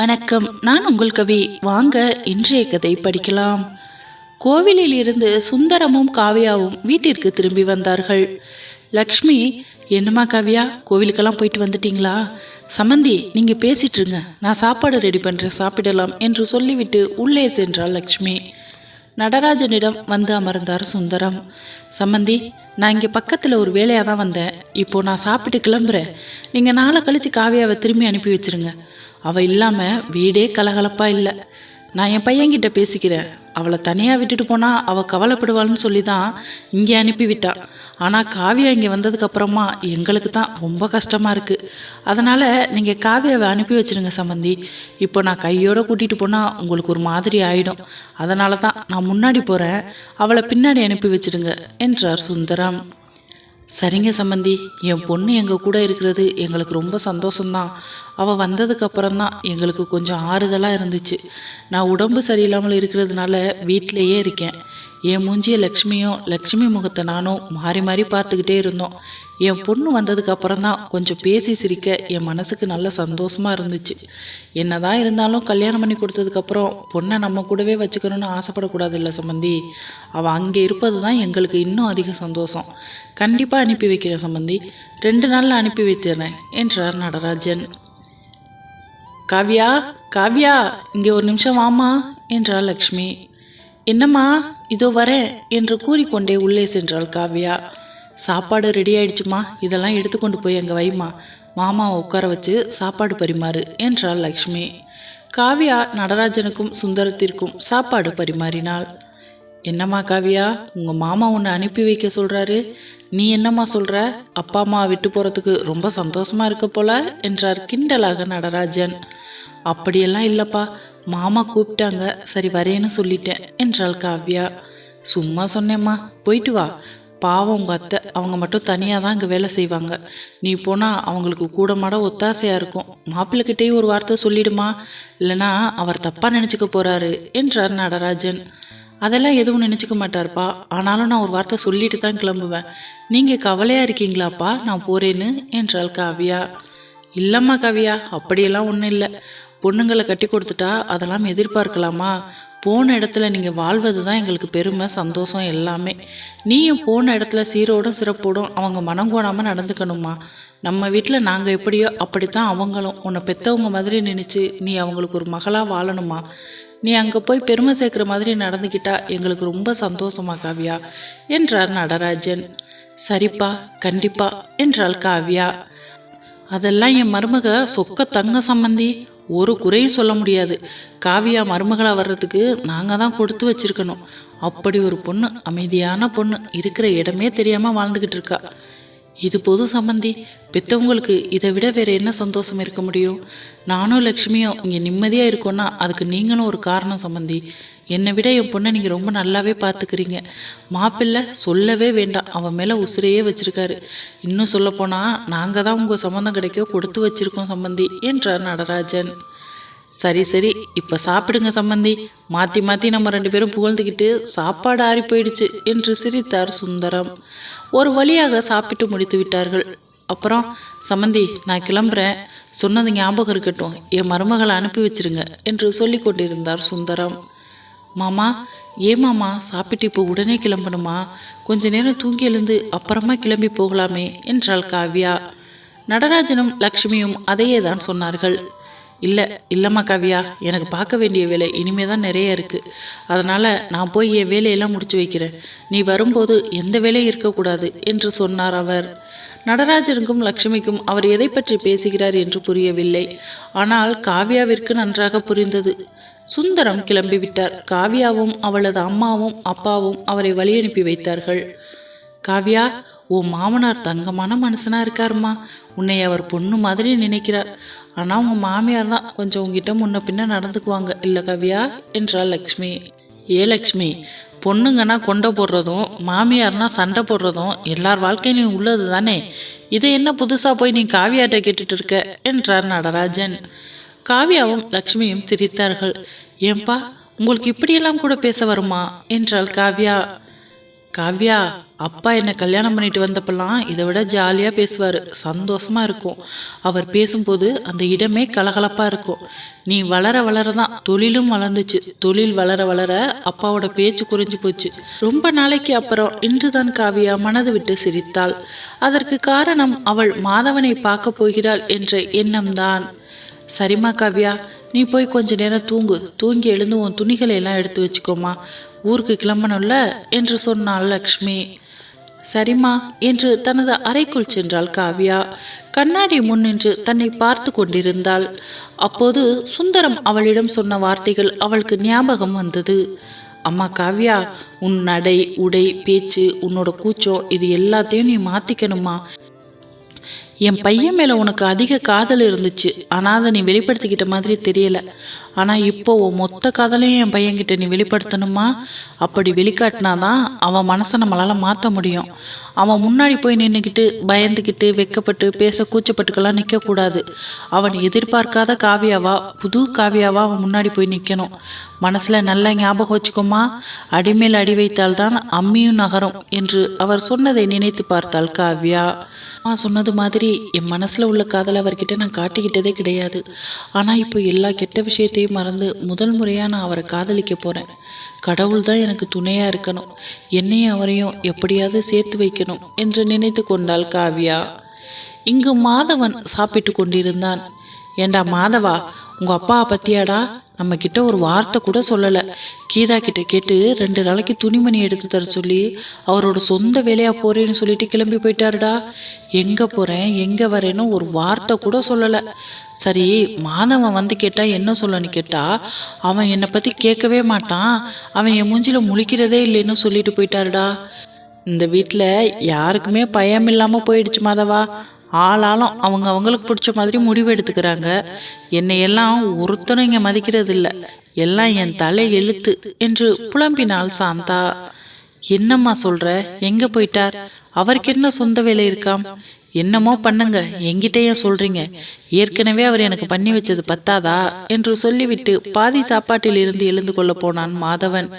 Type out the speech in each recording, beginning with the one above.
வணக்கம். நான் உங்கள் கவி. வாங்க இன்றைய கதை படிக்கலாம். கோவிலில் இருந்து சுந்தரமும் காவியாவும் வீட்டிற்கு திரும்பி வந்தார்கள். லக்ஷ்மி என்னம்மா காவியா கோவிலுக்கெல்லாம் போயிட்டு வந்துட்டீங்களா? சமந்தி நீங்க பேசிட்டு இருங்க. நான் சாப்பாடு ரெடி பண்ணுறேன் சாப்பிடலாம் என்று சொல்லிவிட்டு உள்ளே சென்றாள் லக்ஷ்மி. நடராஜனிடம் வந்து அமர்ந்தார் சுந்தரம். சம்மந்தி நான் இங்கே பக்கத்தில் ஒரு வேலையாக தான் வந்தேன். இப்போது நான் சாப்பிட்டு கிளம்புறேன். நீங்கள் நாளை கழித்து காவியாவை திரும்பி அனுப்பி வச்சிருங்க. அவள் இல்லாமல் வீடே கலகலப்பாக இல்லை. நான் என் பையன்கிட்ட பேசிக்கிறேன். அவளை தனியாக விட்டுட்டு போனால் அவள் கவலைப்படுவாள்னு சொல்லி தான் இங்கே அனுப்பிவிட்டான் ஆனால் காவியா இங்கே வந்ததுக்கப்புறமா எங்களுக்கு தான் ரொம்ப கஷ்டமாக இருக்குது அதனால் நீங்கள் காவியாவை அனுப்பி வச்சுருங்க சம்பந்தி. இப்போ நான் கையோடு கூட்டிகிட்டு போனால் உங்களுக்கு ஒரு மாதிரி ஆகிடும் அதனால தான் நான் முன்னாடி போகிறேன் அவளை பின்னாடி அனுப்பி வச்சிடுங்க என்றார் சுந்தரம். சரிங்க சம்மந்தி என் பொண்ணு எங்கள் கூட இருக்கிறது எங்களுக்கு ரொம்ப சந்தோஷம்தான். அவள் வந்ததுக்கு அப்புறம்தான் எங்களுக்கு கொஞ்சம் ஆறுதலாக இருந்துச்சு. நான் உடம்பு சரியில்லாமல் இருக்கிறதுனால வீட்டிலேயே இருக்கேன். என் மூஞ்சிய லக்ஷ்மியும் லக்ஷ்மி முகத்தை நானும் மாறி மாறி பார்த்துக்கிட்டே இருந்தோம். என் பொண்ணு வந்ததுக்கு அப்புறம் தான் கொஞ்சம் பேசி சிரிக்க என் மனசுக்கு நல்ல சந்தோஷமா இருந்துச்சு. என்னதான் இருந்தாலும் கல்யாணம் பண்ணி கொடுத்ததுக்கப்புறம் பொண்ணை நம்ம கூடவே வச்சுக்கணும்னு ஆசைப்படக்கூடாது இல்லை சம்பந்தி. அவள் அங்கே இருப்பது தான் எங்களுக்கு இன்னும் அதிக சந்தோஷம். கண்டிப்பாக அனுப்பி வைக்கிறேன் சம்பந்தி. ரெண்டு நாளில் அனுப்பி வைத்துறேன் என்றார் நடராஜன். காவ்யா காவ்யா இங்கே ஒரு நிமிஷம் வாமா என்றாள் லக்ஷ்மி. என்னம்மா இதோ வரேன் என்று கூறிக்கொண்டே உள்ளே சென்றாள் காவ்யா. சாப்பாடு ரெடி ஆயிடுச்சுமா? இதெல்லாம் எடுத்துக்கொண்டு போய் அங்கே வைமா மாமாவை உட்கார வச்சு சாப்பாடு பரிமாறு என்றாள் லக்ஷ்மி. காவ்யா நடராஜனுக்கும் சுந்தரத்திற்கும் சாப்பாடு பரிமாறினாள். என்னம்மா காவியா உங்கள் மாமா உன்னை அனுப்பி வைக்க சொல்கிறாரு நீ என்னம்மா சொல்கிற அப்பா அம்மா விட்டு போகிறதுக்கு ரொம்ப சந்தோஷமாக இருக்க போல என்றார் கிண்டலாக நடராஜன். அப்படியெல்லாம் இல்லைப்பா மாமா கூப்பிட்டாங்க. சரி வரேன்னு சொல்லிட்டேன் என்றாள் காவ்யா. சும்மா சொன்னேம்மா போயிட்டு வா. பாவம் உங்கள் அத்தை. அவங்க மட்டும் தனியாக தான் இங்கே வேலை செய்வாங்க. நீ போனால் அவங்களுக்கு கூட மாட ஒத்தாசையாக இருக்கும். மாப்பிள்ளைகிட்டேயும் ஒரு வார்த்தை சொல்லிடுமா? இல்லைனா அவர் தப்பாக நினச்சிக்க போகிறாரு என்றார் நடராஜன். அதெல்லாம் எதுவும் நினச்சிக்க மாட்டார்ப்பா. ஆனாலும் நான் ஒரு வார்த்தை சொல்லிட்டு தான் கிளம்புவேன். நீங்கள் கவலையாக இருக்கீங்களாப்பா? நான் போகிறேன்னு என்றாள் காவியா. இல்லைம்மா காவியா அப்படியெல்லாம் ஒன்றும் இல்லை. பொண்ணுங்களை கட்டி கொடுத்துட்டா அதெல்லாம் எதிர்பார்க்கலாமா? போன இடத்துல நீங்கள் வாழ்வது தான் எங்களுக்கு பெருமை சந்தோஷம் எல்லாமே. நீயும் போன இடத்துல சீரோடும் சிறப்போடும் அவங்க மனம் கோணாமல் நடந்துக்கணுமா? நம்ம வீட்டில் நாங்கள் எப்படியோ அப்படித்தான் அவங்களும். உன்னை பெற்றவங்க மாதிரி நினச்சி நீ அவங்களுக்கு ஒரு மகளாக வாழணுமா? நீ அங்கே போய் பெருமை சேர்க்குற மாதிரி நடந்துக்கிட்டா எங்களுக்கு ரொம்ப சந்தோஷமா காவ்யா? என்றார் நடராஜன். சரிப்பா கண்டிப்பா என்றாள் காவ்யா. அதெல்லாம் என் மருமக சொக்க தங்க சம்மந்தி ஒரு குறையும் சொல்ல முடியாது. காவியா மருமகளாக வர்றதுக்கு நாங்கள் தான் கொடுத்து வச்சிருக்கணும். அப்படி ஒரு பொண்ணு அமைதியான பொண்ணு இருக்கிற இடமே தெரியாமல் வாழ்ந்துக்கிட்டு இருக்கா. இது பொது சம்பந்தி. பெற்றவங்களுக்கு இதை விட வேற என்ன சந்தோஷம் இருக்க முடியும்? நானும் லக்ஷ்மியும் இங்கே நிம்மதியாக இருக்கோன்னா அதுக்கு நீங்களும் ஒரு காரணம் சம்பந்தி. என்னை விட என் பொண்ணை நீங்கள் ரொம்ப நல்லாவே பார்த்துக்கிறீங்க. மாப்பிள்ளை சொல்லவே வேண்டாம். அவன் மேலே உசுரையே வச்சிருக்காரு. இன்னும் சொல்லப்போனால் நாங்கள் தான் உங்கள் சம்மந்தம் கிடைக்க கொடுத்து வச்சிருக்கோம் சம்பந்தி என்றார் நடராஜன். சரி சரி இப்போ சாப்பிடுங்க சம்மந்தி மாற்றி மாற்றி நம்ம ரெண்டு பேரும் புகழ்ந்துக்கிட்டு சாப்பாடு ஆறி போயிடுச்சு என்று சிரித்தார் சுந்தரம். ஒரு வழியாக சாப்பிட்டு முடித்து விட்டார்கள். அப்புறம் சம்மந்தி நான் கிளம்புறேன். சொன்னது ஞாபகம் இருக்கட்டும். என் மருமகளை அனுப்பி வச்சிருங்க என்று சொல்லி கொண்டிருந்தார் சுந்தரம். மாமா ஏன் மாமா சாப்பிட்டு இப்போ உடனே கிளம்பணுமா? கொஞ்ச நேரம் தூங்கி எழுந்து அப்புறமா கிளம்பி போகலாமே என்றாள் காவ்யா. நடராஜனும் லக்ஷ்மியும் அதையே தான் சொன்னார்கள். இல்லை இல்லைம்மா காவ்யா எனக்கு பார்க்க வேண்டிய வேலை இனிமே தான் நிறைய இருக்குது அதனால் நான் போய் என் வேலையெல்லாம் முடிச்சு வைக்கிறேன். நீ வரும்போது எந்த வேலையும் இருக்கக்கூடாது என்று சொன்னார் அவர். நடராஜனுக்கும் லக்ஷ்மிக்கும் அவர் எதை பற்றி பேசுகிறார் என்று புரியவில்லை. ஆனால் காவ்யாவிற்கு நன்றாக புரிந்தது. சுந்தரம் கிளம்பிவிட்டார். காவ்யாவும் அவளது அம்மாவும் அப்பாவும் அவரை வழியனுப்பி வைத்தார்கள். காவ்யா ஓ மாமனார் தங்கமான மனுஷனா இருக்காருமா உன்னை அவர் பொண்ணு மாதிரி நினைக்கிறார். ஆனால் உங்கள் மாமியார் தான் கொஞ்சம் உங்ககிட்ட முன்ன பின்ன நடந்துக்குவாங்க. இல்லை கவியா? என்றாள் லக்ஷ்மி. ஏ லக்ஷ்மி பொண்ணுங்கன்னா கொண்டை போடுறதும் மாமியார்னா சண்டை போடுறதும் எல்லார் வாழ்க்கையிலையும் உள்ளது தானே இதை என்ன புதுசாக போய் நீ காவியாட்ட கேட்டுட்டு இருக்க? என்றார் நடராஜன். காவியாவும் லக்ஷ்மியும் சிரித்தார்கள். ஏன்பா உங்களுக்கு இப்படியெல்லாம் கூட பேச வருமா? என்றாள் காவ்யா. காவ்யா அப்பா என்னை கல்யாணம் பண்ணிட்டு வந்தப்பெல்லாம் இதை விட ஜாலியாக பேசுவார். சந்தோஷமாக இருக்கும். அவர் பேசும்போது அந்த இடமே கலகலப்பாக இருக்கும். நீ வளர வளர தான் தொழிலும் வளர்ந்துச்சு. தொழில் வளர வளர அப்பாவோட பேச்சு குறைஞ்சு போச்சு. ரொம்ப நாளைக்கு அப்புறம் இன்றுதான் காவியா மனது விட்டு சிரித்தாள். அதற்கு காரணம் அவள் மாதவனை பார்க்க போகிறாள் என்ற எண்ணம்தான். சரிம்மா காவ்யா நீ போய் கொஞ்ச நேரம் தூங்கு. தூங்கி எழுந்து உன் துணிகளை எல்லாம் எடுத்து வச்சுக்கோமா ஊருக்கு கிளம்பணும்ல என்று சொன்னாள் லக்ஷ்மி. சரிம்மா என்று தனது அறைக்குள் சென்றாள் காவ்யா. கண்ணாடி முன்னின்று தன்னை பார்த்து கொண்டிருந்தாள். அப்போது சுந்தரம் அவளிடம் சொன்ன வார்த்தைகள் அவளுக்கு ஞாபகம் வந்தது. அம்மா காவ்யா உன் நடை உடை பேச்சு உன்னோட கூச்சம் இது எல்லாத்தையும் நீ மாத்திக்கணுமா என் பையன் மேலே உனக்கு அதிக காதல் இருந்துச்சு. ஆனால் அதை நீ வெளிப்படுத்திக்கிட்ட மாதிரி தெரியல. ஆனால் இப்போ உன் மொத்த காதலையும் என் பையன்கிட்ட நீ வெளிப்படுத்தணுமா? அப்படி வெளிக்காட்டினாதான் அவன் மனசை நம்மளால் மாற்ற முடியும். அவன் முன்னாடி போய் நின்றுக்கிட்டு பயந்துக்கிட்டு வெக்கப்பட்டு பேச கூச்சப்பட்டுக்கெல்லாம் நிற்கக்கூடாது அவன் எதிர்பார்க்காத காவியாவா புது காவியாவா அவன் முன்னாடி போய் நிற்கணும் மனசில் நல்ல ஞாபகம் வச்சுக்கோமா. அடிமேல் அடி வைத்தால்தான் அம்மியும் நகரும் என்று அவர் சொன்னதை நினைத்து பார்த்தாள் காவ்யா. அம்மா சொன்னது மாதிரி என் மனசில் உள்ள காதலை அவர்கிட்ட நான் காட்டிக்கிட்டதே கிடையாது. ஆனால் இப்போ எல்லா கெட்ட விஷயத்தையும் மறந்து முதல் முறையாக நான் அவரை காதலிக்க போகிறேன் கடவுள் தான் எனக்கு துணையாக இருக்கணும். என்னையும் அவரையும் எப்படியாவது சேர்த்து வைக்கணும் என்று நினைத்து கொண்டாள் காவ்யா. இங்கு மாதவன் சாப்பிட்டு கொண்டிருந்தான். ஏண்டா மாதவா உங்கள் அப்பாவை பற்றியாடா நம்ம கிட்ட ஒரு வார்த்தை கூட சொல்லலை. கீதா கிட்ட கேட்டு ரெண்டு நாளைக்கு துணிமணி எடுத்து தர சொல்லி அவரோட சொந்த வேலையாக போகிறேன்னு சொல்லிட்டு கிளம்பி போயிட்டாருடா. எங்கே போகிறேன் எங்கே வரேன்னு ஒரு வார்த்தை கூட சொல்லலை. சரி மாதவன் வந்து கேட்டால் என்ன சொல்லன்னு கேட்டால் அவன் என்னை பற்றி கேட்கவே மாட்டான். அவன் என் மூஞ்சியில் முழிக்கிறதே இல்லைன்னு சொல்லிட்டு போயிட்டாருடா. இந்த வீட்டில் யாருக்குமே பயம் இல்லாமல் போயிடுச்சு மாதவா. ஆளாலும் அவங்க அவங்களுக்கு பிடிச்ச மாதிரி முடிவு எடுத்துக்கிறாங்க. என்னையெல்லாம் ஒருத்தரும் இங்கே மதிக்கிறது இல்லை எல்லாம் என் தலை எழுத்து என்று புலம்பினாள் சாந்தா. என்னம்மா சொல்ற? எங்க போயிட்டார்? அவருக்கு என்ன சொந்த வேலை இருக்காம்? என்னமோ பண்ணுங்க. என்கிட்ட ஏன் சொல்றீங்க. ஏற்கனவே அவர் எனக்கு பண்ணி வச்சது பத்தாதா? என்று சொல்லிவிட்டு பாதி சாப்பாட்டில் இருந்து எழுந்து கொள்ள போனான் மாதவன்.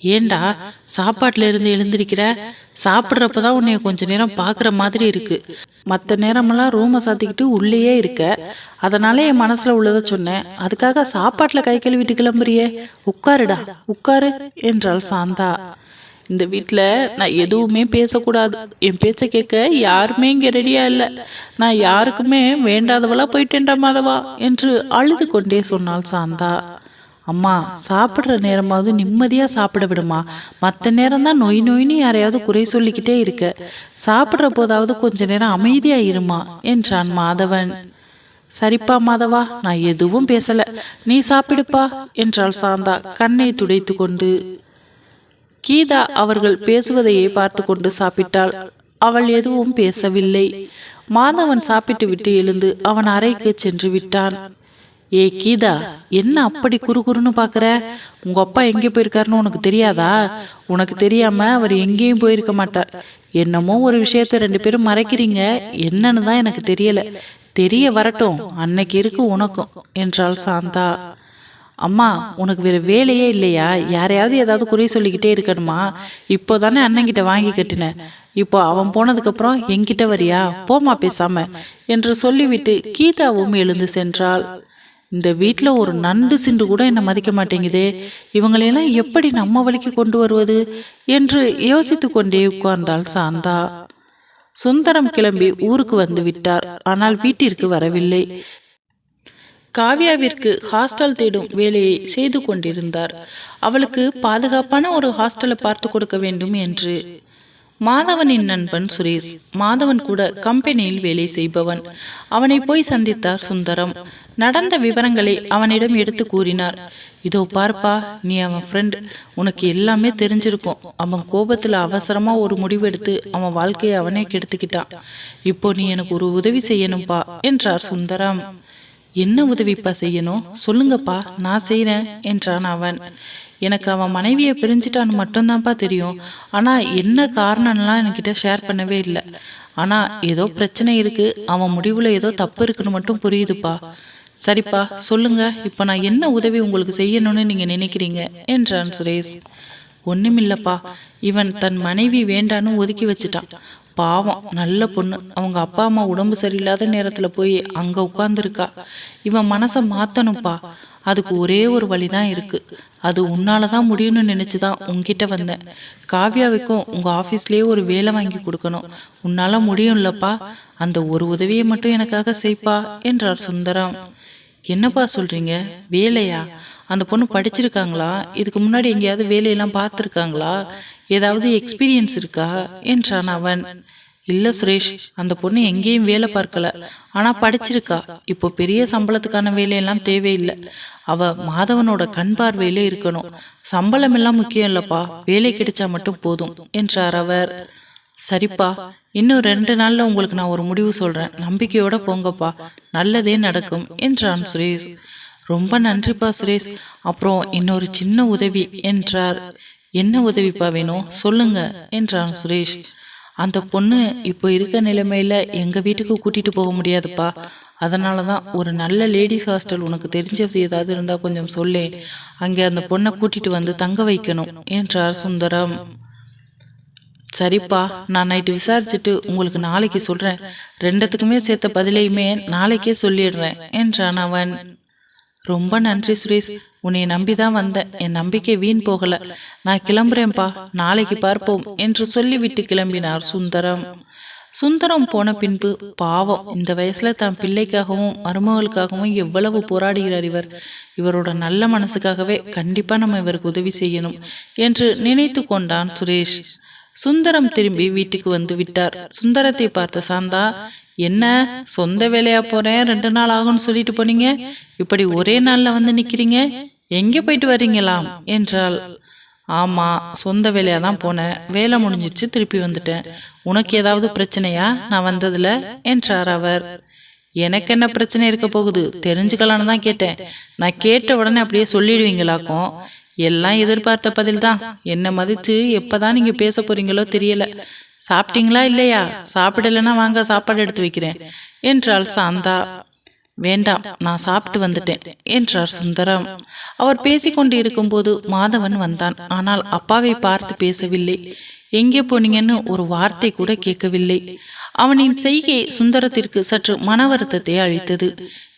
ஏண்டா சாப்பாட்டுல இருந்து எழுந்திருக்கிற? சாப்பிட்றப்ப தான் உன்னைய கொஞ்ச நேரம் பார்க்குற மாதிரி இருக்கு. மற்ற நேரமெல்லாம் ரூமை சாத்திக்கிட்டு உள்ளேயே இருக்க. அதனால என் மனசுல உள்ளதை சொன்னேன். அதுக்காக சாப்பாட்டில் கை கழுவிட்டு கிளம்புறியே. உட்காருடா உட்காரு என்றாள் சாந்தா. இந்த வீட்டில் நான் எதுவுமே பேசக்கூடாது. என் பேச்சை கேட்க யாருமே இங்கே ரெடியாக இல்லை. நான் யாருக்குமே வேண்டாதவளா போயிட்டேன்டா மாதவா என்று அழுது கொண்டே சொன்னாள் சாந்தா. அம்மா சாப்பிட்ற நேரமாவது நிம்மதியாக சாப்பிட விடுமா மற்ற நேரம் தான் நொய் நொய்னு யாரையாவது குறை சொல்லிக்கிட்டே இருக்க. சாப்பிட்ற போதாவது கொஞ்ச நேரம் அமைதியாக இருமா என்றான் மாதவன். சரிப்பா மாதவா நான் எதுவும் பேசல. நீ சாப்பிடுப்பா என்றாள் சாந்தா. கண்ணை துடைத்து கொண்டு. கீதா அவர்கள் பேசுவதையே பார்த்து கொண்டு சாப்பிட்டாள். அவள் எதுவும் பேசவில்லை. மாதவன் சாப்பிட்டு விட்டு எழுந்து அவன் அறைக்கு சென்று விட்டான். ஏ கீதா என்ன அப்படி குறுகுறுன்னு பாக்குற? உங்க அப்பா எங்கே போயிருக்காருன்னு உனக்கு தெரியாதா? உனக்கு தெரியாம அவர் எங்கேயும் போயிருக்க மாட்டார். என்னமோ ஒரு விஷயத்த ரெண்டு பேரும் மறைக்கிறீங்க. என்னன்னு தான் எனக்கு தெரியல. தெரிய வரட்டும். அன்னைக்கு இருக்கு உனக்கும் என்றாள் சாந்தா. அம்மா உனக்கு வேற வேலையே இல்லையா? யாரையாவது ஏதாவது குறை சொல்லிக்கிட்டே இருக்கணுமா? இப்போ தானே அண்ணங்கிட்ட வாங்கி கட்டினேன் இப்போ அவன் போனதுக்கப்புறம் என்கிட்ட வரியா? போமா பேசாம என்று சொல்லிவிட்டு கீதாவும் எழுந்து சென்றாள். இந்த வீட்டில் ஒரு நண்டு சிண்டு கூட என்னை மதிக்க மாட்டேங்குதே. இவங்களையெல்லாம் எப்படி நம்ம வழிக்கு கொண்டு வருவது என்று யோசித்து கொண்டே உட்கார்ந்தாள் சாந்தா. சுந்தரம் கிளம்பி ஊருக்கு வந்து விட்டார். ஆனால் வீட்டிற்கு வரவில்லை. காவ்யாவிற்கு ஹாஸ்டல் தேடும் வேலையை செய்து கொண்டிருந்தார். அவளுக்கு பாதுகாப்பான ஒரு ஹாஸ்டலை பார்த்து கொடுக்க வேண்டும் என்று மாதவனின் நண்பன் சுரேஷ் மாதவன் கூட கம்பெனியில் வேலை செய்பவன். அவனை போய் சந்தித்தார் சுந்தரம். நடந்த விவரங்களை அவனிடம் எடுத்து கூறினார். இதோ பார்ப்பா நீ அவன் ஃப்ரெண்ட் உனக்கு எல்லாமே தெரிஞ்சிருக்கும். அவன் கோபத்தில் அவசரமாக ஒரு முடிவெடுத்து அவன் வாழ்க்கையை அவனே கெடுத்துக்கிட்டான் இப்போ நீ எனக்கு ஒரு உதவி செய்யணும்ப்பா என்றார் சுந்தரம். என்ன உதவிப்பா செய்யணும்? சொல்லுங்கப்பா நான் செய்கிறேன் என்றான் அவன். எனக்கு அவன் மனைவியை பிரிஞ்சிட்டான்னு மட்டும்தான்ப்பா தெரியும். ஆனால் என்ன காரணம்லாம் என்கிட்ட ஷேர் பண்ணவே இல்லை. ஆனால் ஏதோ பிரச்சனை இருக்குது அவன் முடிவில் ஏதோ தப்பு இருக்குன்னு மட்டும் புரியுதுப்பா. சரிப்பா சொல்லுங்க. இப்போ நான் என்ன உதவி உங்களுக்கு செய்யணும்னு நீங்கள் நினைக்கிறீங்க? என்றான் சுரேஷ். ஒன்றுமில்லப்பா இவன் தன் மனைவி வேண்டான்னு ஒதுக்கி வச்சுட்டான். பாவம். நல்ல பொண்ணு. அவங்க அப்பா அம்மா உடம்பு சரியில்லாத நேரத்துல போய் அங்க உட்காந்துருக்கா இவன் மனசை மாத்தணும்ப்பா. அதுக்கு ஒரே ஒரு வழிதான் இருக்கு. அது உன்னால தான் முடியும்னு நினச்சி தான் உங்ககிட்ட வந்தேன். காவ்யாவுக்கும் உங்க ஆபீஸ்லயே ஒரு வேலை வாங்கி கொடுக்கணும். உன்னால முடியும்லப்பா. அந்த ஒரு உதவியை மட்டும் எனக்காக செய்ப்பா என்றார் சுந்தரம். என்னப்பா சொல்றீங்க? வேலையா? அந்த பொண்ணு படிச்சிருக்காங்களா? இதுக்கு முன்னாடி எங்கேயாவது வேலையெல்லாம் பார்த்துருக்காங்களா? ஏதாவது எக்ஸ்பீரியன்ஸ் இருக்கா? என்றான் அவன். இல்ல சுரேஷ் அந்த பொண்ணு எங்கேயும் வேலை பார்க்கல. ஆனா படிச்சிருக்கா. இப்போ பெரிய சம்பளத்துக்கான வேலையெல்லாம் தேவையில்லை. அவ மாதவனோட கண் பார்வையிலே இருக்கணும். சம்பளம் எல்லாம் முக்கியம் இல்லப்பா. வேலை கிடைச்சா மட்டும் போதும் என்றார் அவர். சரிப்பா இன்னும் ரெண்டு நாள்ல உங்களுக்கு நான் ஒரு முடிவு சொல்றேன். நம்பிக்கையோட போங்கப்பா. நல்லதே நடக்கும் என்றான் சுரேஷ். ரொம்ப நன்றிப்பா சுரேஷ். அப்புறம் இன்னொரு சின்ன உதவி என்றார். என்ன உதவிப்பா வேணும்? சொல்லுங்க என்றான் சுரேஷ். அந்த பொண்ணு இப்போ இருக்க நிலைமையில எங்கள் வீட்டுக்கு கூட்டிட்டு போக முடியாதுப்பா. அதனால தான் ஒரு நல்ல லேடிஸ் ஹாஸ்டல் உனக்கு தெரிஞ்சது ஏதாவது இருந்தால் கொஞ்சம் சொல்லேன் அங்கே அந்த பொண்ணை கூட்டிட்டு வந்து தங்க வைக்கணும் என்றார் சுந்தரம். சரிப்பா நான் நைட்டு விசாரிச்சுட்டு உங்களுக்கு நாளைக்கு சொல்கிறேன் ரெண்டத்துக்குமே சேர்த்த பதிலையுமே நாளைக்கே சொல்லிடுறேன் என்றான் அவன். ரொம்ப நன்றி சுரேஷ். உன்னை நம்பி தான் வந்தேன். என் நம்பிக்கை வீண் போகல. நான் கிளம்புறேன்ப்பா. நாளைக்கு பார்ப்போம் என்று சொல்லிவிட்டு கிளம்பினார் சுந்தரம். சுந்தரம் போன பின்பு பாவம். இந்த வயசுல தன் பிள்ளைக்காகவும் மருமகளுக்காகவும் எவ்வளவு போராடுகிறார் இவர். இவரோட நல்ல மனசுக்காகவே கண்டிப்பா நம்ம இவருக்கு உதவி செய்யணும் என்று நினைத்து கொண்டான் சுரேஷ். சுந்தரம் திரும்பி வீட்டுக்கு வந்து விட்டார். சுந்தரத்தை பார்த்த சாந்தா என்ன சொந்த வேலையா போறேன்? ரெண்டு நாள் ஆகும்னு சொல்லிட்டு போனீங்க? இப்படி ஒரே நாள்ல வந்து நிக்கிறீங்க? எங்க போயிட்டு வர்றீங்களாம் என்றாள். ஆமா சொந்த வேலையா தான் போனேன். வேலை முடிஞ்சிச்சு திருப்பி வந்துட்டேன். உனக்கு ஏதாவது பிரச்சனையா? நான் வந்ததுல என்றார் அவர். எனக்கு என்ன பிரச்சனை இருக்க போகுது? தெரிஞ்சுக்கலான்னு தான் கேட்டேன். நான் கேட்ட உடனே அப்படியே சொல்லிடுவீங்களாக்கும். எல்லாம் எதிர்பார்த்த பதில் தான் என்ன மதிச்சு எப்பதான் நீங்க பேச போறீங்களோ தெரியல. சாப்பிட்டீங்களா இல்லையா? சாப்பிடலைன்னா வாங்க சாப்பாடு எடுத்து வைக்கிறேன் என்றாள் சாந்தா. வேண்டாம் நான் சாப்பிட்டு வந்துட்டேன் என்றார் சுந்தரம். அவர் பேசிக்கொண்டு இருக்கும்போது மாதவன் வந்தான். ஆனால் அப்பாவை பார்த்து பேசவில்லை. எங்கே போனீங்கன்னு ஒரு வார்த்தை கூட கேட்கவில்லை. அவனின் செய்கை சுந்தரத்திற்கு சற்று மன வருத்தத்தை அளித்தது.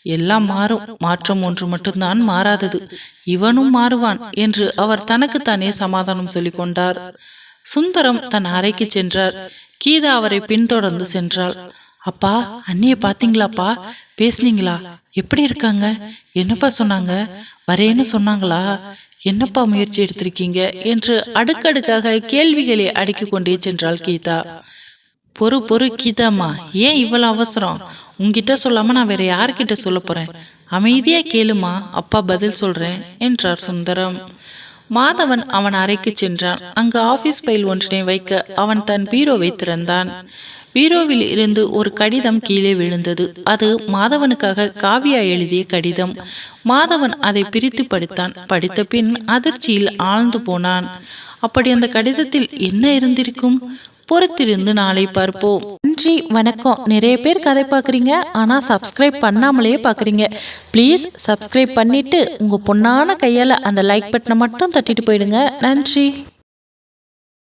எல்லாம் மாறும். மாற்றம் ஒன்று மட்டும்தான் மாறாதது. இவனும் மாறுவான் என்று அவர் தனக்குத்தானே சமாதானம் சொல்லிக் கொண்டார் சுந்தரம் தன் அறைக்கு சென்றார். கீதா அவரை பின்தொடர்ந்து சென்றாள். அப்பா அண்ணிய பாத்தீங்களாப்பா பேசுனீங்களா? எப்படி இருக்காங்க? என்னப்பா சொன்னாங்க? வரேன்னு சொன்னாங்களா? என்னப்பா முயற்சி எடுத்திருக்கீங்க? என்று அடுக்கடுக்காக கேள்விகளை அடுக்கி கொண்டே சென்றாள் கீதா. பொறு பொறு கீதாம்மா. ஏன் இவ்வளவு அவசரம்? உங்ககிட்ட சொல்லாம நான் வேற யார்கிட்ட சொல்ல போறேன்? அமைதியா கேளுமா அப்பா பதில் சொல்றேன் என்றார் சுந்தரம். மாதவன் அவன் அறைக்கு சென்றான். அங்கு ஆபீஸ் பைல் ஒன்றினை வைக்க அவன் தன் பீரோவை திறந்தான். பீரோவில் இருந்து ஒரு கடிதம் கீழே விழுந்தது. அது மாதவனுக்காக காவியா எழுதிய கடிதம். மாதவன் அதை பிரித்து படித்தான். படித்த பின் அதிர்ச்சியில் ஆழ்ந்து போனான். அப்படி அந்த கடிதத்தில் என்ன இருந்திருக்கும்? பொறுத்திருந்து நாளை பார்ப்போம். நன்றி வணக்கம். நிறைய பேர் கதை பார்க்குறீங்க ஆனால் சப்ஸ்கிரைப் பண்ணாமலே பார்க்குறீங்க. ப்ளீஸ் சப்ஸ்கிரைப் பண்ணிவிட்டு உங்கள் பொண்ணான கையால் அந்த லைக் பட்டனை மட்டும் தட்டிட்டு போயிடுங்க. நன்றி.